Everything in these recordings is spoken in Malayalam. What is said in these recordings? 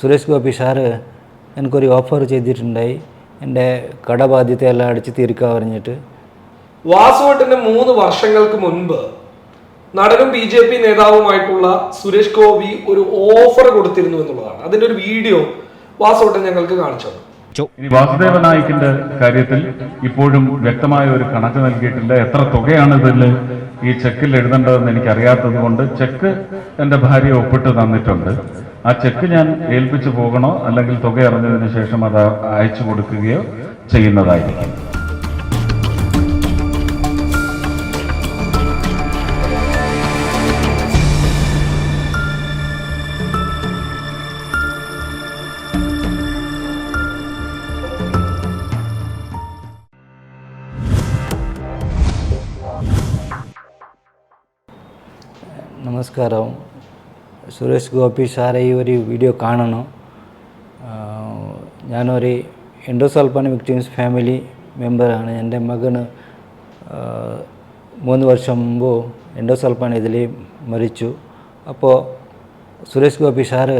സുരേഷ് ഗോപി സാറ് എനിക്കൊരു ഓഫർ ചെയ്തിട്ടുണ്ടായി. എന്റെ കടബാധ്യതയെല്ലാം അടിച്ച് തീർക്കാൻ പറഞ്ഞിട്ട്. വാസുവട്ടിന് മൂന്ന് വർഷങ്ങൾക്ക് മുൻപ് നടനും ബി ജെ പി നേതാവുമായിട്ടുള്ള സുരേഷ് ഗോപി ഒരു ഓഫർ കൊടുത്തിരുന്നു എന്നുള്ളതാണ്. അതിന്റെ ഒരു വീഡിയോ വാസുവട്ടൻ ഞങ്ങൾക്ക് കാണിച്ചു ഇനി വാസുദേവ നായിക്കിന്റെ കാര്യത്തിൽ ഇപ്പോഴും വ്യക്തമായ ഒരു കണക്ക് നൽകിയിട്ടില്ല എത്ര തുകയാണ് ഇതിൽ ഈ ചെക്കിൽ എഴുതേണ്ടതെന്ന് എനിക്ക് അറിയാത്തത് കൊണ്ട് ചെക്ക് എന്റെ ഭാര്യ ഒപ്പിട്ട് തന്നിട്ടുണ്ട്. ആ ചെക്ക് ഞാൻ ഏൽപ്പിച്ചു പോകണോ അല്ലെങ്കിൽ തുക അറിഞ്ഞതിന് ശേഷം അത് അയച്ചു കൊടുക്കുകയോ ചെയ്യുന്നതായിരിക്കും. നമസ്കാരം. സുരേഷ് ഗോപി സാറെ ഈ ഒരു വീഡിയോ കാണണം? ഞാനൊരു എൻഡോസൾഫാൻ വിക്ടിംസ് ഫാമിലി മെമ്പറാണ്. എന്റെ മകന് മൂന്ന് വർഷം മുമ്പ് എൻഡോസൾഫാൻ ഇതിൽ മരിച്ചു. അപ്പോൾ സുരേഷ് ഗോപി സാറ്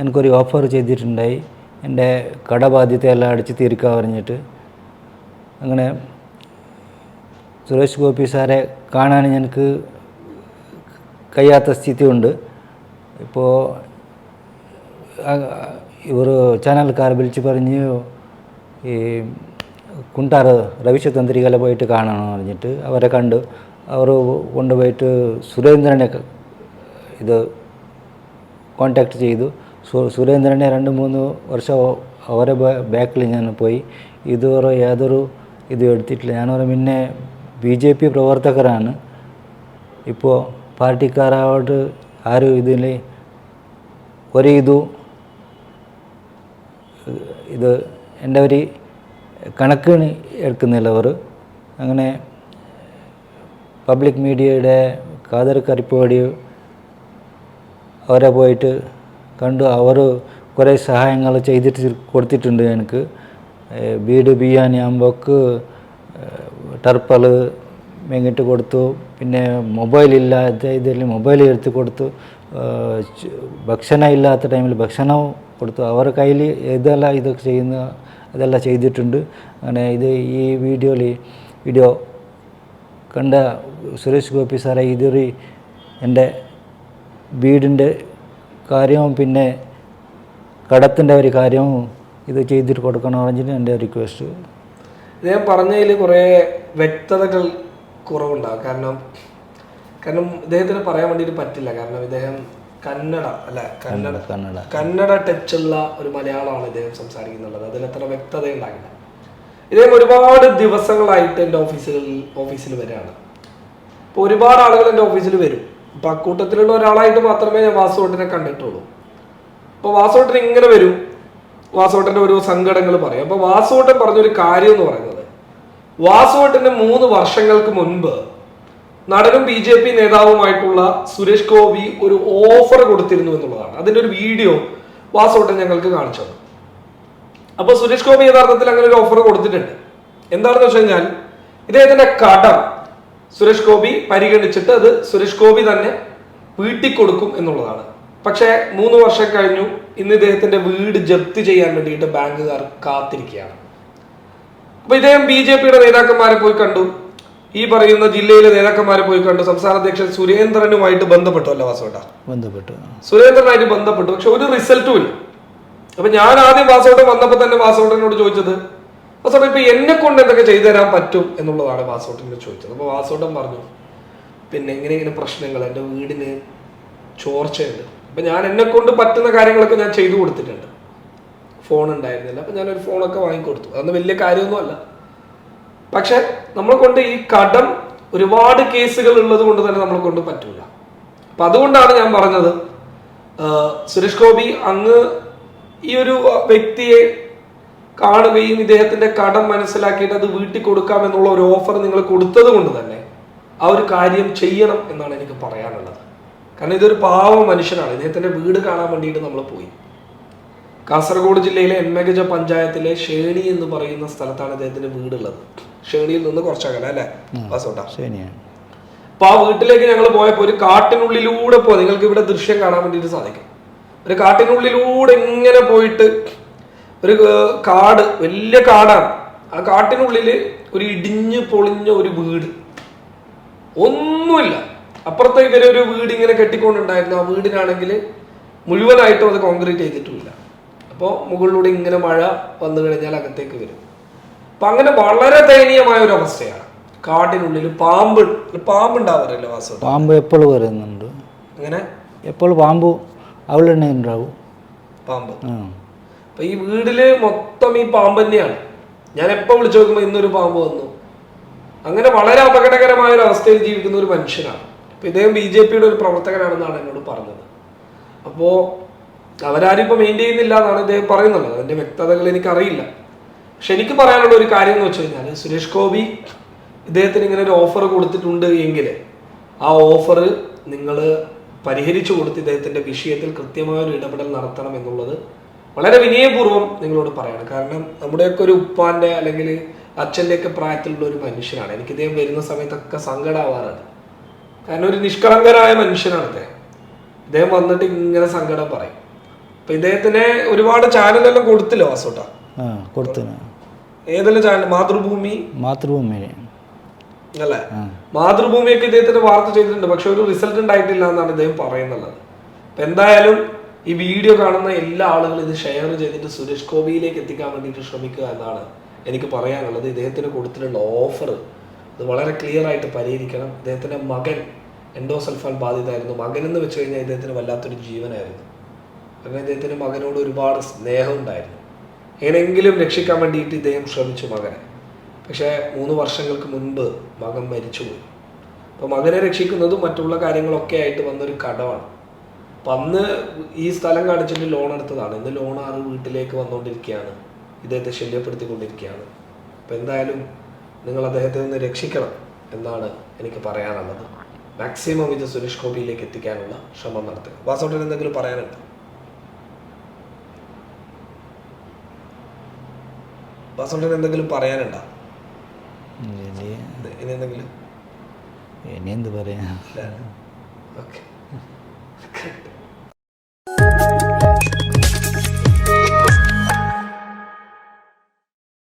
എനിക്കൊരു ഓഫർ ചെയ്തിട്ടുണ്ടായി. എന്റെ കടബാധ്യതയെല്ലാം അടിച്ച് തീർക്കാൻ പറഞ്ഞിട്ട്. അങ്ങനെ സുരേഷ് ഗോപി സാറെ കാണാൻ എനിക്ക് കഴിയാത്ത സ്ഥിതിയുണ്ട്. ഇപ്പോൾ ഇവർ ചാനൽക്കാർ വിളിച്ച് പറഞ്ഞ് ഈ കുണ്ടാറ് രവിശതന്ത്രികളെ പോയിട്ട് കാണണം പറഞ്ഞിട്ട് അവരെ കണ്ട് അവർ കൊണ്ടുപോയിട്ട് സുരേന്ദ്രനെ ഇത് കോണ്ടാക്ട് ചെയ്തു. സുരേന്ദ്രനെ രണ്ട് മൂന്ന് വർഷം അവരെ ബാക്കിൽ ഞാൻ പോയി. ഇതുവരെ യാതൊരു ഇത് എടുത്തിട്ടില്ല. ഞാൻ പറയും പിന്നെ ബി ജെ പി പ്രവർത്തകരാണ്. ഇപ്പോൾ പാർട്ടിക്കാരോട് ആരും ഇതിൽ ഒരു ഇതു ഇത് എന്റെ ഒരു കണക്കിന് എടുക്കുന്നില്ല അവർ. അങ്ങനെ പബ്ലിക് മീഡിയയുടെ കാതർ കരിപ്പുവടി അവരെ പോയിട്ട് കണ്ടു. അവർ കുറേ സഹായങ്ങൾ ചെയ്തിട്ട് കൊടുത്തിട്ടുണ്ട് എനിക്ക്. വീട് ബിയാനി ആകുമ്പോൾക്ക് ടർപ്പൽ മേങ്ങിട്ട് കൊടുത്തു. പിന്നെ മൊബൈലില്ലാത്ത ഇതിൽ മൊബൈൽ എടുത്ത് കൊടുത്തു. ഭക്ഷണം ഇല്ലാത്ത ടൈമിൽ ഭക്ഷണം കൊടുത്തു അവർ കയ്യിൽ ഏതെല്ലാം ഇതൊക്കെ ചെയ്യുന്ന അതെല്ലാം ചെയ്തിട്ടുണ്ട്. അങ്ങനെ ഇത് ഈ വീഡിയോയിൽ വീഡിയോ കണ്ട സുരേഷ് ഗോപി സാറെ ഇതൊരു എന്റെ വീടിന്റെ കാര്യവും പിന്നെ കടത്തിന്റെ ഒരു കാര്യവും ഇത് ചെയ്തിട്ട് കൊടുക്കണം പറഞ്ഞിട്ട് എന്റെ റിക്വസ്റ്റ്. ഞാൻ പറഞ്ഞതിൽ കുറേ വ്യക്തതകൾ കുറവുണ്ടാകും കാരണം കാരണം ഇദ്ദേഹത്തിന് പറയാൻ വേണ്ടിയിട്ട് പറ്റില്ല. കാരണം ഇദ്ദേഹം കന്നഡ അല്ല? കന്നഡ കന്നഡ കന്നഡ. ടച്ചുള്ള ഒരു മലയാളമാണ് ഇദ്ദേഹം സംസാരിക്കുന്നുള്ളത്. അതിന് അത്ര വ്യക്തത ഉണ്ടാകില്ല. ഇദ്ദേഹം ഒരുപാട് ദിവസങ്ങളായിട്ട് എന്റെ ഓഫീസുകളിൽ ഓഫീസിൽ വരികയാണ്. അപ്പോൾ ഒരുപാട് ആളുകൾ എന്റെ ഓഫീസിൽ വരും. അപ്പം അക്കൂട്ടത്തിലുള്ള ഒരാളായിട്ട് മാത്രമേ ഞാൻ വാസുവോട്ടിനെ കണ്ടിട്ടുള്ളൂ. അപ്പോൾ വാസുവോട്ടൻ ഇങ്ങനെ വരും. വാസുവോട്ടന്റെ ഓരോ സങ്കടങ്ങൾ പറയും. അപ്പോൾ വാസുവോട്ടൻ പറഞ്ഞൊരു കാര്യം എന്ന് പറയുന്നത്. വാസുവോട്ടന്റെ മൂന്ന് വർഷങ്ങൾക്ക് മുൻപ് നടനും ബി ജെ പി നേതാവുമായിട്ടുള്ള സുരേഷ് ഗോപി ഒരു ഓഫർ കൊടുത്തിരുന്നു എന്നുള്ളതാണ്. അതിന്റെ ഒരു വീഡിയോ വാസോട്ടൻ ഞങ്ങൾക്ക് കാണിച്ചത് അപ്പൊ അപ്പോൾ സുരേഷ് ഗോപി യഥാർത്ഥത്തിൽ അങ്ങനെ ഒരു ഓഫർ കൊടുത്തിട്ടുണ്ട്. എന്താണെന്ന് വെച്ച് കഴിഞ്ഞാൽ ഇദ്ദേഹത്തിന്റെ കടം സുരേഷ് ഗോപി പരിഗണിച്ചിട്ട് അത് സുരേഷ് ഗോപി തന്നെ വീട്ടിൽ കൊടുക്കും എന്നുള്ളതാണ്. പക്ഷേ മൂന്ന് വർഷം കഴിഞ്ഞു ഇന്ന് ഇദ്ദേഹത്തിന്റെ വീട് ജപ്തി ചെയ്യാൻ വേണ്ടിയിട്ട് ബാങ്കുകാർ കാത്തിരിക്കുകയാണ്. അപ്പൊ ഇദ്ദേഹം ബി ജെ പിയുടെ നേതാക്കന്മാരെ പോയി കണ്ടു. ഈ പറയുന്ന ജില്ലയിലെ നേതാക്കന്മാരെ പോയി കണ്ടു സംസ്ഥാന അധ്യക്ഷൻ സുരേന്ദ്രനുമായിട്ട് ബന്ധപ്പെട്ടു അല്ല വാസോട്ട? ബന്ധപ്പെട്ടു. സുരേന്ദ്രനായിട്ട് ബന്ധപ്പെട്ടു. പക്ഷെ ഒരു റിസൾട്ടും ഇല്ല. അപ്പൊ ഞാൻ ആദ്യം വാസോട്ടം വന്നപ്പോ തന്നെ വാസോട്ടനോട് ചോദിച്ചത് വാസോട്ടം ഇപ്പൊ എന്നെ കൊണ്ട് എന്തൊക്കെ ചെയ്തു തരാൻ പറ്റും എന്നുള്ളതാണ് വാസോട്ടനോട് ചോദിച്ചത്. അപ്പൊ വാസോട്ടം പറഞ്ഞു പിന്നെ ഇങ്ങനെ ഇങ്ങനെ പ്രശ്നങ്ങൾ എന്റെ വീടിന് ചോർച്ചയുണ്ട്. അപ്പൊ ഞാൻ എന്നെ കൊണ്ട് പറ്റുന്ന കാര്യങ്ങളൊക്കെ ഞാൻ ചെയ്തു കൊടുത്തിട്ടുണ്ട്. ഫോൺ ഉണ്ടായിരുന്നില്ല. അപ്പൊ ഞാനൊരു ഫോണൊക്കെ വാങ്ങിക്കൊടുത്തു. അതൊന്നും വലിയ കാര്യമൊന്നുമല്ല. പക്ഷെ നമ്മളെ കൊണ്ട് ഈ കടം ഒരുപാട് കേസുകൾ ഉള്ളത് കൊണ്ട് തന്നെ നമ്മളെ കൊണ്ട് പറ്റൂല. അപ്പൊ അതുകൊണ്ടാണ് ഞാൻ പറഞ്ഞത് സുരേഷ് ഗോപി അങ്ങ് ഈ ഒരു വ്യക്തിയെ കാണുകയും ഇദ്ദേഹത്തിന്റെ കടം മനസ്സിലാക്കിയിട്ട് അത് വീട്ടിൽ കൊടുക്കാം എന്നുള്ള ഒരു ഓഫർ നിങ്ങൾ കൊടുത്തത് കൊണ്ട് തന്നെ ആ ഒരു കാര്യം ചെയ്യണം എന്നാണ് എനിക്ക് പറയാനുള്ളത്. കാരണം ഇതൊരു പാവ മനുഷ്യനാണ്. ഇദ്ദേഹത്തിന്റെ വീട് കാണാൻ വേണ്ടിയിട്ട് നമ്മൾ പോയി. കാസർഗോഡ് ജില്ലയിലെ എൻമേഗജ പഞ്ചായത്തിലെ ഷേണി എന്ന് പറയുന്ന സ്ഥലത്താണ് അദ്ദേഹത്തിന്റെ വീടുള്ളത്. ഷേണിയിൽ നിന്ന് കുറച്ചകല അല്ലേ? വാസോട്ട അപ്പൊ ആ വീട്ടിലേക്ക് ഞങ്ങൾ പോയപ്പോൾ ഒരു കാട്ടിനുള്ളിലൂടെ പോ നിങ്ങൾക്ക് ഇവിടെ ദൃശ്യം കാണാൻ വേണ്ടിയിട്ട് സാധിക്കും. ഒരു കാട്ടിനുള്ളിലൂടെ ഇങ്ങനെ പോയിട്ട് ഒരു കാട് വലിയ കാടാണ്. ആ കാട്ടിനുള്ളിൽ ഒരു ഇടിഞ്ഞു പൊളിഞ്ഞ ഒരു വീട്. ഒന്നുമില്ല. അപ്പുറത്തെ ഒരു വീട് ഇങ്ങനെ കെട്ടിക്കൊണ്ടുണ്ടായിരുന്നു. ആ വീടിനാണെങ്കിൽ മുഴുവനായിട്ടും അത് കോൺക്രീറ്റ് ചെയ്തിട്ടുമില്ല. അപ്പോൾ മുകളിലൂടെ ഇങ്ങനെ മഴ വന്നു കഴിഞ്ഞാൽ അകത്തേക്ക് വരും. അപ്പം അങ്ങനെ വളരെ ദയനീയമായ ഒരു അവസ്ഥയാണ്. കാടിനുള്ളിൽ പാമ്പ് പാമ്പ് ഉണ്ടാവാറില്ല വാസു? പാമ്പ് എപ്പോൾ വരുന്നുണ്ട്? അങ്ങനെ എപ്പോൾ പാമ്പ് തന്നെ ഉണ്ടാവും? പാമ്പ്. അപ്പം ഈ വീടിൽ മൊത്തം ഈ പാമ്പ് തന്നെയാണ്. ഞാൻ എപ്പോൾ വിളിച്ചു നോക്കുമ്പോൾ ഇന്നൊരു പാമ്പ് വന്നു. അങ്ങനെ വളരെ അപകടകരമായ ഒരു അവസ്ഥയിൽ ജീവിക്കുന്ന ഒരു മനുഷ്യനാണ്. അപ്പം ഇദ്ദേഹം ബി ജെ പിയുടെ ഒരു പ്രവർത്തകനാണെന്നാണ് എന്നോട് പറഞ്ഞത്. അപ്പോ അവരാരും ഇപ്പൊ മെയിൻ ചെയ്യുന്നില്ല എന്നാണ് ഇദ്ദേഹം പറയുന്നത്. അതിന്റെ വ്യക്തതകൾ എനിക്കറിയില്ല. പക്ഷെ എനിക്ക് പറയാനുള്ള ഒരു കാര്യം എന്ന് വെച്ച് കഴിഞ്ഞാൽ സുരേഷ് ഗോപി ഇദ്ദേഹത്തിന് ഇങ്ങനെ ഒരു ഓഫർ കൊടുത്തിട്ടുണ്ട് എങ്കിൽ ആ ഓഫർ നിങ്ങൾ പരിഹരിച്ചു കൊടുത്ത് ഇദ്ദേഹത്തിന്റെ വിഷയത്തിൽ കൃത്യമായ ഒരു ഇടപെടൽ നടത്തണം എന്നുള്ളത് വളരെ വിനയപൂർവം നിങ്ങളോട് പറയണം. കാരണം നമ്മുടെയൊക്കെ ഒരു ഉപ്പാന്റെ അല്ലെങ്കിൽ അച്ഛന്റെ ഒക്കെ പ്രായത്തിലുള്ള ഒരു മനുഷ്യനാണ്. എനിക്ക് ഇദ്ദേഹം വരുന്ന സമയത്തൊക്കെ സങ്കടമാവാറുണ്ട് കാരണം ഒരു നിഷ്കളങ്കരായ മനുഷ്യനാണ് ഇദ്ദേഹം. ഇദ്ദേഹം വന്നിട്ട് ഇങ്ങനെ സങ്കടം പറയും. അപ്പൊ ഇദ്ദേഹത്തിന് ഒരുപാട് ചാനലെല്ലാം കൊടുത്തില്ല വാസോട്ട? ആ കൊടുത്തിന് ഏതെല്ലാം ചാനൽ മാതൃഭൂമി? മാതൃഭൂമി. അല്ലേ? മാതൃഭൂമിയൊക്കെ ഇദ്ദേഹത്തിന് വാർത്ത ചെയ്തിട്ടുണ്ട്. പക്ഷെ ഒരു റിസൾട്ട് ഉണ്ടായിട്ടില്ല എന്നാണ് ഇദ്ദേഹം പറയുന്നുള്ളത് അപ്പൊ എന്തായാലും ഈ വീഡിയോ കാണുന്ന എല്ലാ ആളുകളും ഇത് ഷെയർ ചെയ്തിട്ട് സുരേഷ് ഗോപിയിലേക്ക് എത്തിക്കാൻ വേണ്ടിയിട്ട് ശ്രമിക്കുക എന്നാണ് എനിക്ക് പറയാനുള്ളത്. ഇദ്ദേഹത്തിന് കൊടുത്തിട്ടുള്ള ഓഫർ അത് വളരെ ക്ലിയർ ആയിട്ട് പരിഹരിക്കണം. ഇദ്ദേഹത്തിന്റെ മകൻ എൻഡോസൾഫാൻ ബാധിതമായിരുന്നു മകൻ എന്ന് വെച്ച് കഴിഞ്ഞാൽ ഇദ്ദേഹത്തിന് വല്ലാത്തൊരു ജീവനായിരുന്നു. അങ്ങനെ ഇദ്ദേഹത്തിന് മകനോട് ഒരുപാട് സ്നേഹം ഉണ്ടായിരുന്നു. എങ്ങനെയെങ്കിലും രക്ഷിക്കാൻ വേണ്ടിയിട്ട് ഇദ്ദേഹം ശ്രമിച്ചു മകനെ. പക്ഷേ മൂന്ന് വർഷങ്ങൾക്ക് മുൻപ് മകൻ മരിച്ചുപോയി. അപ്പോൾ മകനെ രക്ഷിക്കുന്നതും മറ്റുള്ള കാര്യങ്ങളൊക്കെ ആയിട്ട് വന്നൊരു കടമാണ്. അപ്പം അന്ന് ഈ സ്ഥലം കാണിച്ചിട്ട് ലോൺ എടുത്തതാണ്. ഇന്ന് ലോൺ ആറ് വീട്ടിലേക്ക് വന്നുകൊണ്ടിരിക്കുകയാണ് ഇദ്ദേഹത്തെ ശല്യപ്പെടുത്തിക്കൊണ്ടിരിക്കുകയാണ്. അപ്പം എന്തായാലും നിങ്ങൾ അദ്ദേഹത്തെ ഒന്ന് രക്ഷിക്കണം എന്നാണ് എനിക്ക് പറയാനുള്ളത്. മാക്സിമം ഇത് സുരേഷ് ഗോപിയിലേക്ക് എത്തിക്കാനുള്ള ശ്രമം നടത്തുക. വാസോട്ടൻ എന്തെങ്കിലും പറയാനുണ്ടോ? വാസോട്ടൻ എന്തെങ്കിലും പറയാനുണ്ടോ? ഇനി എന്തെങ്കിലും? ഇനി എന്ത് പറയാ? ഓക്കെ.